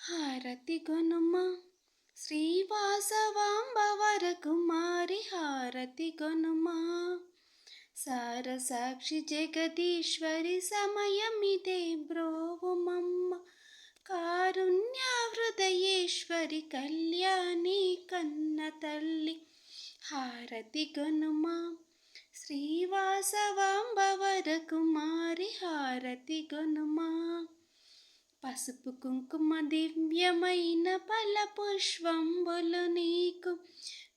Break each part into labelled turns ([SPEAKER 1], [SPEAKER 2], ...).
[SPEAKER 1] హారతి గొనుమ. శ్రీవాసవాంబవర కుమారి హారతి గొనుమ. సారసాక్షి జగదీశ్వరి సమయమిదే బ్రోవుమమ్మ. కారుణ్య హృదయేశ్వరి కళ్యాణి కన్న తల్లి. హారతి గొనుమ. శ్రీవాసవాంబవర కుమారి హారతి గొనుమా. పసుపు కుంకుమ దివ్యమైన పల పుష్పంబులు నీకు.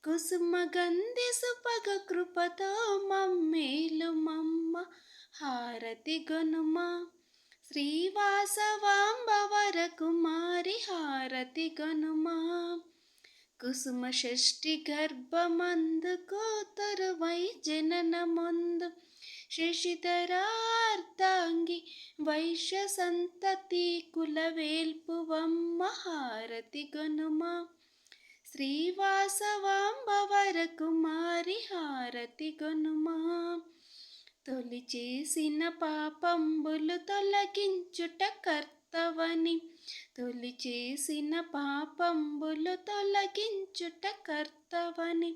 [SPEAKER 1] కుసుమ గంధి సుపగ కృపతో మమ్మేలు మమ్మ. హారతి గొనుమ. శ్రీవాసవాంబవర కుమారి హారతి గొనుమా. కుసుమ షష్ఠి గర్భమందు కూతురువై జననమందు. శశిధరార్ధాంగి వైశ్య సంతతి కులవేల్పువమ్మ హారతి గనుమ శ్రీవాసవాంబవర కుమారి హారతి గొనుమ తొలి చేసిన పాపంబులు తొలగించుట కర్తవని తొలి చేసిన పాపంబులు తొలగించుట కర్తవని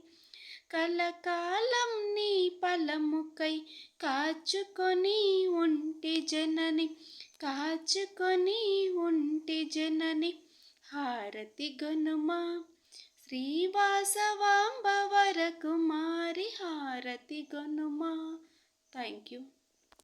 [SPEAKER 1] కలకాలం నీ పలముకై కాచుకొని ఉంటి జనని కాచుకొని ఉంటి జనని. హారతి గనుమా శ్రీవాసవాంబవర కుమారి హారతి గనుమా. Thank you